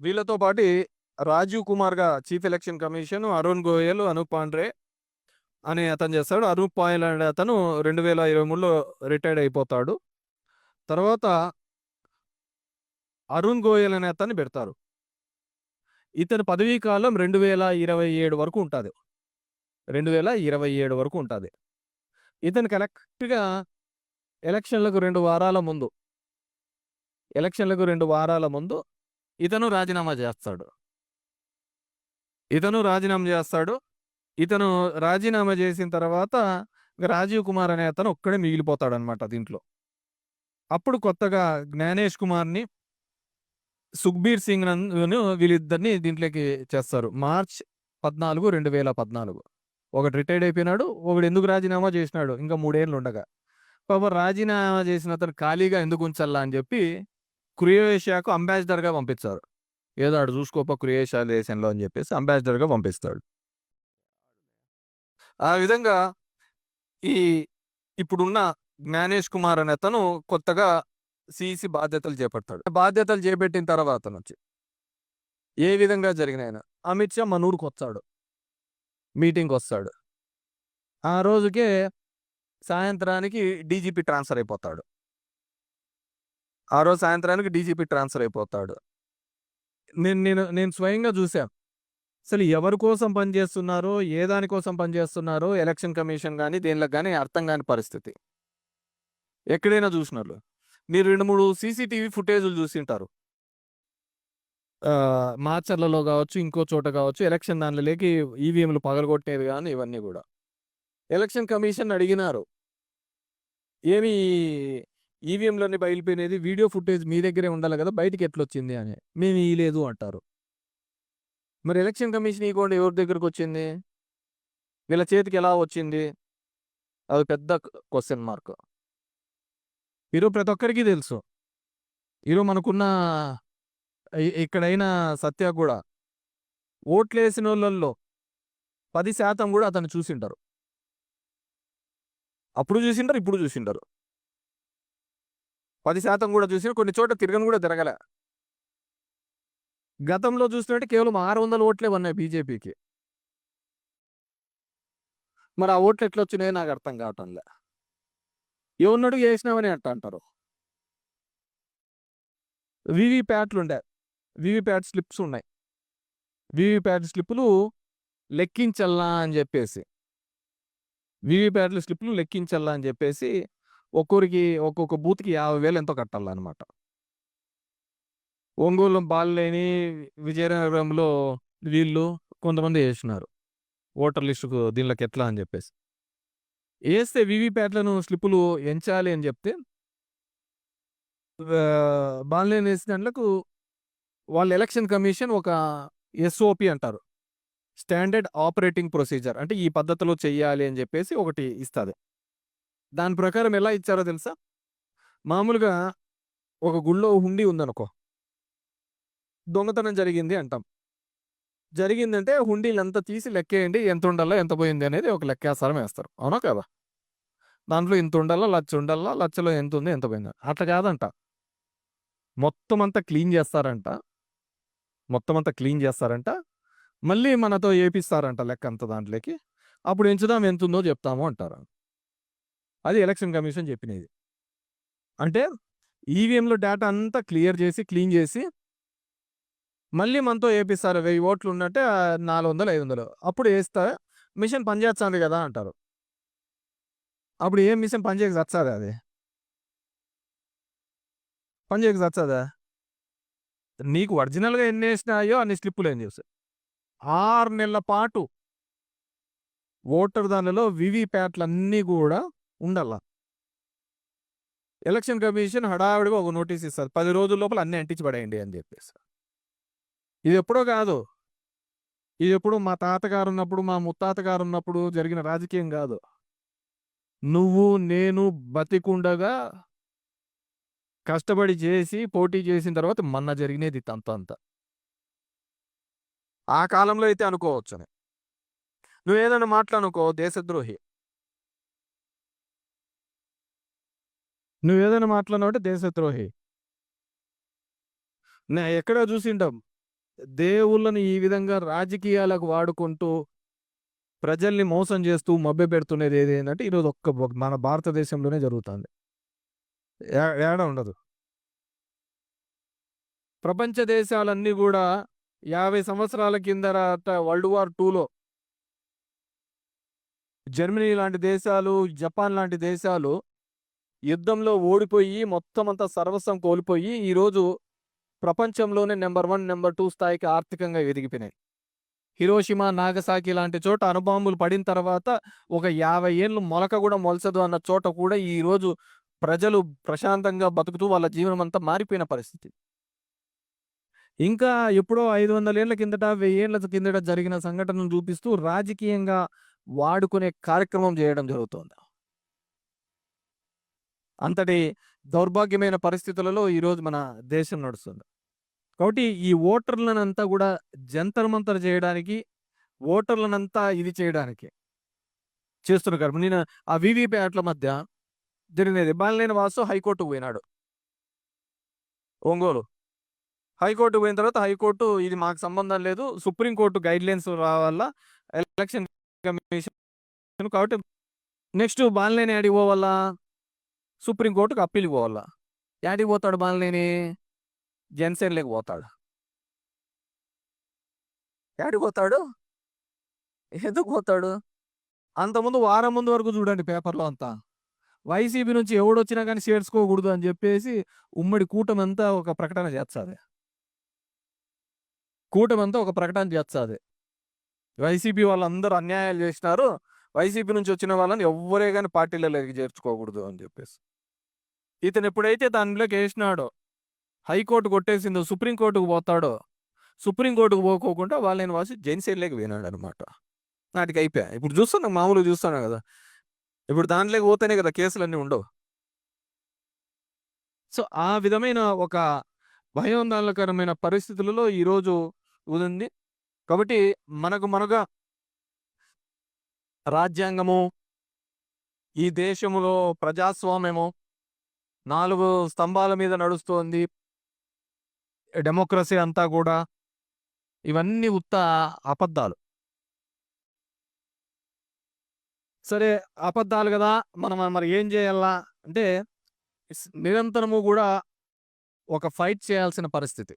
వీళ్ళతో పాటు Rajiv కుమార్గా chief election commission Arun Goyal Anup Pandre అని అతను చేస్తాడు. అరూప్ పాయల్ అనే అతను రెండు వేల ఇరవై మూడులో రిటైర్డ్ అయిపోతాడు. తర్వాత అరుణ్ గోయల్ అనే అతన్ని పెడతారు. ఇతని పదవీ కాలం రెండు వేల ఇరవై ఏడు వరకు ఉంటుంది. రెండు వేల ఇరవై ఏడు వరకు ఉంటుంది. ఇతను కరెక్ట్గా ఎలక్షన్లకు రెండు వారాల ముందు ఎలక్షన్లకు రెండు వారాల ముందు ఇతను రాజీనామా చేస్తాడు. ఇతను రాజీనామా చేస్తాడు. ఇతను రాజీనామా చేసిన తర్వాత రాజీవ్ కుమార్ అనే అతను ఒక్కడే మిగిలిపోతాడు అనమాట దీంట్లో. అప్పుడు కొత్తగా జ్ఞానేష్ కుమార్ని సుఖ్బీర్ సింగ్ను వీళ్ళిద్దరిని దీంట్లోకి చేస్తారు. మార్చ్ పద్నాలుగు రెండు వేల పద్నాలుగు. ఒకటి రిటైర్డ్ అయిపోయినాడు ఒకడు ఎందుకు రాజీనామా చేసినాడు? ఇంకా మూడేళ్ళు ఉండగా. పాప రాజీనామా చేసిన అతను ఖాళీగా ఎందుకు ఉంచాలా అని చెప్పి క్రొయేషియాకు అంబాసిడర్గా పంపిస్తారు. ఏదో ఆడు చూసుకోప క్రొయేషియా దేశంలో అని చెప్పేసి అంబాసిడర్గా పంపిస్తాడు. ఆ విధంగా ఈ ఇప్పుడున్న జ్ఞానేష్ కుమార్ అనే అతను కొత్తగా సిసి బాధ్యతలు చేపడతాడు. బాధ్యతలు చేపట్టిన తర్వాత నుంచి ఏ విధంగా జరిగినాయన? అమిత్ షా మన ఊరికి వస్తాడు. మీటింగ్కి వస్తాడు. ఆ రోజుకే సాయంత్రానికి డీజీపీ ట్రాన్స్ఫర్ అయిపోతాడు. ఆ రోజు సాయంత్రానికి డీజీపీ ట్రాన్స్ఫర్ అయిపోతాడు. నేను నేను నేను స్వయంగా చూశాను అసలు ఎవరి కోసం పనిచేస్తున్నారో ఏ దానికోసం పనిచేస్తున్నారో ఎలక్షన్ కమిషన్ కానీ దేనిలోకి కానీ అర్థం కాని పరిస్థితి. ఎక్కడైనా చూసినారు మీరు రెండు మూడు సీసీటీవీ ఫుటేజ్లు చూసింటారు. మార్చర్లలో కావచ్చు ఇంకో చోట కావచ్చు ఎలక్షన్ దానిలోకి ఈవీఎంలు పగలగొట్టేది కానీ ఇవన్నీ కూడా. ఎలక్షన్ కమిషన్ అడిగినారు. ఏమి ఈవీఎంలోని బయలుపోయినది వీడియో ఫుటేజ్ మీ దగ్గరే ఉండాలి కదా బయటికి ఎట్లొచ్చింది అని. మేము ఇయలేదు అంటారు. మరి ఎలక్షన్ కమిషన్ ఇవ్వకుండా ఎవరి దగ్గరకు వచ్చింది? వీళ్ళ చేతికి ఎలా వచ్చింది? అది పెద్ద క్వశ్చన్ మార్క్. ఈరోజు ప్రతి ఒక్కరికి తెలుసు. ఈరోజు మనకున్న ఇ- ఇక్కడైనా సత్య కూడా ఓట్లు వేసిన వాళ్ళల్లో పది శాతం కూడా అతను చూసింటారు అప్పుడు చూసింటారు ఇప్పుడు చూసింటారు పది శాతం కూడా చూసినా కొన్ని చోట్ల తిరగని కూడా తిరగలే. గతంలో చూసినట్టు కేవలం ఆరు వందల ఓట్లే ఉన్నాయి బీజేపీకి. మరి ఆ ఓట్లు ఎట్లా వచ్చినాయో నాకు అర్థం కావటంలే. ఎవరినడు చేసినామని అట్ట అంటారు. వివిప్యాట్లు ఉండే. వివిప్యాట్ స్లిప్స్ ఉన్నాయి. వివిప్యాట్ స్లిప్పులు లెక్కించల్లా అని చెప్పేసి. వివిప్యాట్లు స్లిప్లు లెక్కించల్లా అని చెప్పేసి ఒక్కొరికి ఒక్కొక్క బూత్కి యాభై వేలు ఎంతో కట్టాలన్నమాట. ఒంగోలు బాలేని విజయనగరంలో వీళ్ళు కొంతమంది వేసినారు ఓటర్ లిస్టుకు దీనిలోకి ఎట్లా అని చెప్పేసి. వేస్తే వివిప్యాట్లను స్లిప్పులు ఎంచాలి అని చెప్తే బాన్లేని వేసిన దాంట్లకు వాళ్ళ ఎలక్షన్ కమిషన్ ఒక ఎస్ఓపి అంటారు. స్టాండర్డ్ ఆపరేటింగ్ ప్రొసీజర్ అంటే ఈ పద్ధతిలో చెయ్యాలి అని చెప్పేసి ఒకటి ఇస్తుంది. దాని ప్రకారం ఎలా ఇచ్చారో తెలుసా? మామూలుగా ఒక గుళ్ళో హుండీ ఉందనుకో. దొంగతనం జరిగింది అంటాం. జరిగిందంటే హుండీలంతా తీసి లెక్కేయండి ఎంత ఉండాలో ఎంత పోయింది అనేది ఒక లెక్కాసారం వేస్తారు. అవునా కదా? దాంట్లో ఇంత ఉండాలా లచ్చ ఉండాలా లచ్చలో ఎంత ఉంది ఎంత పోయింది? అట్లా కాదంట. మొత్తం అంతా క్లీన్ చేస్తారంట. మొత్తం అంతా క్లీన్ చేస్తారంట. మళ్ళీ మనతో ఏపిస్తారంట లెక్క అంత దాంట్లోకి. అప్పుడు ఎంచుదాం ఎంత ఉందో చెప్తాము అంటారు. అది ఎలక్షన్ కమిషన్ చెప్పినది. అంటే ఈవీఎంలో డేటా అంతా క్లియర్ చేసి క్లీన్ చేసి మళ్ళీ మనతో వేపిస్తారు వెయ్యి ఓట్లు ఉన్నట్టే నాలుగు వందలు ఐదు వందలు అప్పుడు వేస్తే మిషన్ పనిచేస్తుంది కదా అంటారు. అప్పుడు ఏం మిషన్ పనిచేయక చచ్చాదా అది? పనిచేయక చచ్చాదా? నీకు ఒరిజినల్గా ఎన్ని వేసినాయో అన్ని స్లిప్పులు ఏం చేస్తాయి? ఆరు నెలల పాటు ఓటర్ దానిలో వివి ప్యాట్లన్నీ కూడా ఉండాల. ఎలక్షన్ కమిషన్ హడావిడిగా ఒక నోటీస్ ఇస్తారు. పది రోజుల లోపల అన్ని అంటించి పడేయండి అని చెప్పేసి. ఇది ఎప్పుడో కాదు. ఇది ఎప్పుడు మా తాతగారు ఉన్నప్పుడు మా ముత్తాతగారు ఉన్నప్పుడు జరిగిన రాజకీయం కాదు. నువ్వు నేను బతికుండగా కష్టపడి చేసి పోటీ చేసిన తర్వాత మొన్న జరిగినది అంత అంత. ఆ కాలంలో అయితే అనుకోవచ్చు నువ్వు ఏదైనా మాట్లాడుకో దేశద్రోహి. నువ్వు ఏదైనా మాట్లాడినావు అంటే దేశద్రోహి నే ఎక్కడ చూసింటాం దేవుళ్ళని ఈ విధంగా రాజకీయాలకు వాడుకుంటూ ప్రజల్ని మోసం చేస్తూ మభ్యపెడుతున్నది ఏది ఏంటంటే ఈరోజు ఒక్క బొ- మన భారతదేశంలోనే జరుగుతుంది. ఏ- ఏడ ఉండదు. ప్రపంచ దేశాలన్నీ కూడా యాభై సంవత్సరాల కిందట వరల్డ్ వార్ టూలో జర్మనీ లాంటి దేశాలు జపాన్ లాంటి దేశాలు యుద్ధంలో ఓడిపోయి మొత్తం అంతా సర్వస్వం కోల్పోయి ఈరోజు ప్రపంచంలోనే నెంబర్ వన్ నెంబర్ టూ స్థాయికి ఆర్థికంగా ఎదిగిపోయినాయి. హిరోషిమా నాగసాకి లాంటి చోట అనుబాంబులు పడిన తర్వాత ఒక యాభై ఏళ్ళు మొలక కూడా మొలచదు అన్న చోట కూడా ఈరోజు ప్రజలు ప్రశాంతంగా బతుకుతూ వాళ్ళ జీవనం అంతా మారిపోయిన పరిస్థితి. ఇంకా ఎప్పుడో ఐదు వందల ఏళ్ళ కిందట వెయ్యేళ్ళ కిందట జరిగిన సంఘటనను చూపిస్తూ రాజకీయంగా వాడుకునే కార్యక్రమం చేయడం జరుగుతోంది. అంతటి దౌర్భాగ్యమైన పరిస్థితులలో ఈరోజు మన దేశం నడుస్తుంది. కాబట్టి ఈ ఓటర్లనంతా కూడా జంతర్మంతర చేయడానికి ఓటర్లనంతా ఇది చేయడానికి చేస్తున్నారు. నేను ఆ వివిప్యాట్ల మధ్య జరిగినది బాలినేని వాసు హైకోర్టుకు పోయినాడు. ఒంగోలు. హైకోర్టు పోయిన తర్వాత హైకోర్టు ఇది మాకు సంబంధం లేదు సుప్రీంకోర్టు గైడ్ లైన్స్ రావాలా ఎలక్షన్ కమిషన్ కాబట్టి నెక్స్ట్ బాలినేని ఆడి పోవాలా సుప్రీంకోర్టుకు అప్పీల్ పోవాలా? యాడికి పోతాడు బాలినేని? జనసేనలోకి పోతాడు. యాడికి పోతాడు? ఎందుకు పోతాడు? అంతకుముందు వారం ముందు వరకు చూడండి పేపర్లో అంతా. వైసీపీ నుంచి ఎవడొచ్చినా కానీ చేర్చుకోకూడదు అని చెప్పేసి ఉమ్మడి కూటమంతా ఒక ప్రకటన చేస్తుంది. కూటమంతా ఒక ప్రకటన చేస్తుంది. వైసీపీ వాళ్ళందరూ అన్యాయాలు చేసినారు. వైసీపీ నుంచి వచ్చిన వాళ్ళని ఎవ్వరే కానీ పార్టీలలోకి చేర్చుకోకూడదు అని చెప్పేసి. ఇతను ఎప్పుడైతే దానిలోకి వేసినాడో హైకోర్టు కొట్టేసిందో సుప్రీంకోర్టుకు పోతాడో సుప్రీంకోర్టుకు పోకోకుండా వాళ్ళని వాసి జైన్సైడ్లోకి పోయినాడు అనమాట నాటికి అయిపోయా. ఇప్పుడు చూస్తున్నా మామూలుగా చూస్తాను కదా. ఇప్పుడు దాంట్లోకి పోతేనే కదా కేసులన్నీ ఉండవు. సో ఆ విధమైన ఒక భయోందోళనకరమైన పరిస్థితులలో ఈరోజు ఉంది. కాబట్టి మనకు మనగా రాజ్యాంగము ఈ దేశములో ప్రజాస్వామ్యము నాలుగు స్తంభాల మీద నడుస్తోంది. డెమోక్రసీ అంతా కూడా ఇవన్నీ ఉత్త అబద్ధాలు. సరే అబద్ధాలు కదా మనం మరి ఏం చేయాలా? అంటే నిరంతరము కూడా ఒక ఫైట్ చేయాల్సిన పరిస్థితి.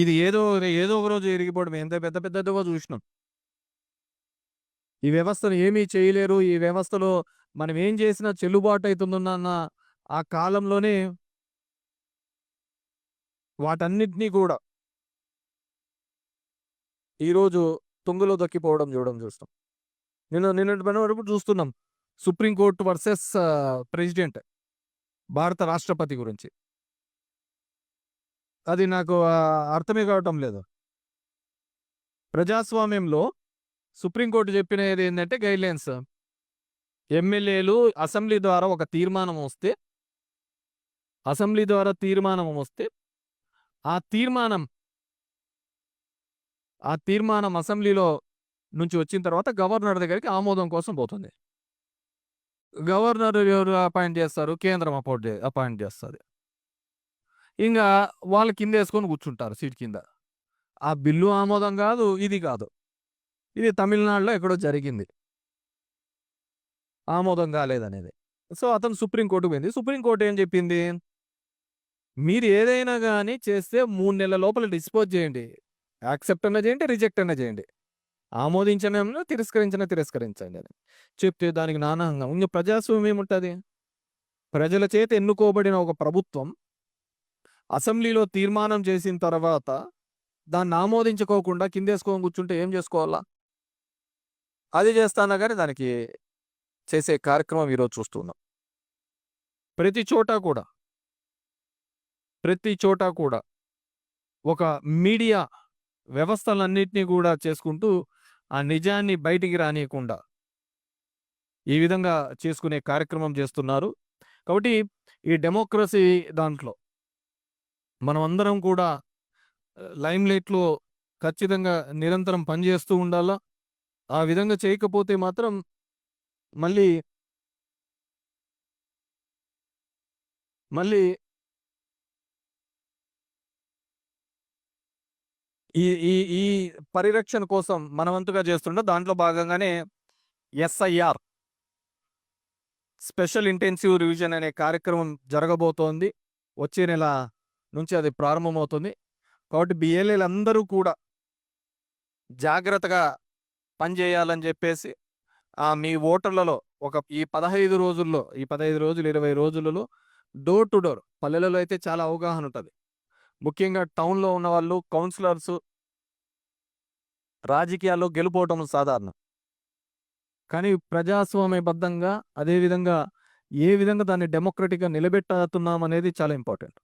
ఇది ఏదో ఏదో ఒక రోజు ఎరిగిపోవడం ఎంత పెద్ద పెద్దదిగా చూసినాం. ఈ వ్యవస్థను ఏమీ చేయలేరు. ఈ వ్యవస్థలో మనం ఏం చేసినా చెల్లుబాటు అవుతుందన్న ఆ కాలంలోనే వాటన్నిటినీ కూడా ఈరోజు తుంగలో దక్కిపోవడం చూడడం చూస్తాం. నిన్న నిన్నటి పని వరకు చూస్తున్నాం. సుప్రీంకోర్టు వర్సెస్ ప్రెసిడెంట్ భారత రాష్ట్రపతి గురించి. అది నాకు అర్థమే కావటం లేదు. ప్రజాస్వామ్యంలో సుప్రీంకోర్టు చెప్పినది ఏంటంటే గైడ్లైన్స్ ఎమ్మెల్యేలు అసెంబ్లీ ద్వారా ఒక తీర్మానం వస్తే అసెంబ్లీ ద్వారా తీర్మానం వస్తే ఆ తీర్మానం ఆ తీర్మానం అసెంబ్లీలో నుంచి వచ్చిన తర్వాత గవర్నర్ దగ్గరికి ఆమోదం కోసం పోతుంది. గవర్నర్ ఎవరు అపాయింట్ చేస్తారు? కేంద్రం అపాయింట్ అపాయింట్ చేస్తుంది. ఇంకా వాళ్ళు కింద వేసుకొని కూర్చుంటారు సీట్ కింద. ఆ బిల్లు ఆమోదం కాదు ఇది కాదు. ఇది తమిళనాడులో ఎక్కడో జరిగింది. ఆమోదం కాలేదనేది. సో అతను సుప్రీంకోర్టుకు పోయింది. సుప్రీంకోర్టు ఏం చెప్పింది? మీరు ఏదైనా కానీ చేస్తే మూడు నెలల లోపల డిస్పోజ్ చేయండి. యాక్సెప్ట్ అన్న చేయండి రిజెక్ట్ అన్న చేయండి. ఆమోదించడంలో తిరస్కరించిన తిరస్కరించండి అని చెప్తే దానికి నానా ఇంకా ప్రజాస్వామ్యం ఏముంటుంది? ప్రజల చేత ఎన్నుకోబడిన ఒక ప్రభుత్వం అసెంబ్లీలో తీర్మానం చేసిన తర్వాత దాన్ని ఆమోదించుకోకుండా కిందేసుకోని కూర్చుంటే ఏం చేసుకోవాలా? అది చేస్తానా కానీ దానికి చేసే కార్యక్రమం ఈరోజు చూస్తున్నాం. ప్రతి చోట కూడా. ప్రతి చోట కూడా. ఒక మీడియా వ్యవస్థలన్నింటినీ కూడా చేసుకుంటూ ఆ నిజాన్ని బయటికి రానియకుండా ఈ విధంగా చేసుకునే కార్యక్రమం చేస్తున్నారు. కాబట్టి ఈ డెమోక్రసీ దాంట్లో మనమందరం కూడా లైమ్లైట్లో ఖచ్చితంగా నిరంతరం పనిచేస్తూ ఉండాలా? ఆ విధంగా చేయకపోతే మాత్రం మళ్ళీ మళ్ళీ ఈ ఈ ఈ పరిరక్షణ కోసం మనవంతుగా చేస్తుంటే దాంట్లో భాగంగానే ఎస్ఐఆర్ స్పెషల్ ఇంటెన్సివ్ రివిజన్ అనే కార్యక్రమం జరగబోతోంది. వచ్చే నెల నుంచి అది ప్రారంభమవుతుంది. కాబట్టి బిఎల్ఏలందరూ కూడా జాగ్రత్తగా పనిచేయాలని చెప్పేసి మీ ఓటర్లలో ఒక ఈ పదహైదు రోజుల్లో ఈ పదహైదు రోజులు ఇరవై రోజులలో డోర్ టు డోర్ పల్లెలలో అయితే చాలా అవగాహన ఉంటుంది. ముఖ్యంగా టౌన్లో ఉన్న వాళ్ళు కౌన్సిలర్స్ రాజకీయాల్లో గెలుపోవటం సాధారణం. కానీ ప్రజాస్వామ్యబద్ధంగా అదేవిధంగా ఏ విధంగా దాన్ని డెమోక్రటిక్గా నిలబెట్టుతున్నాం అనేది చాలా ఇంపార్టెంట్.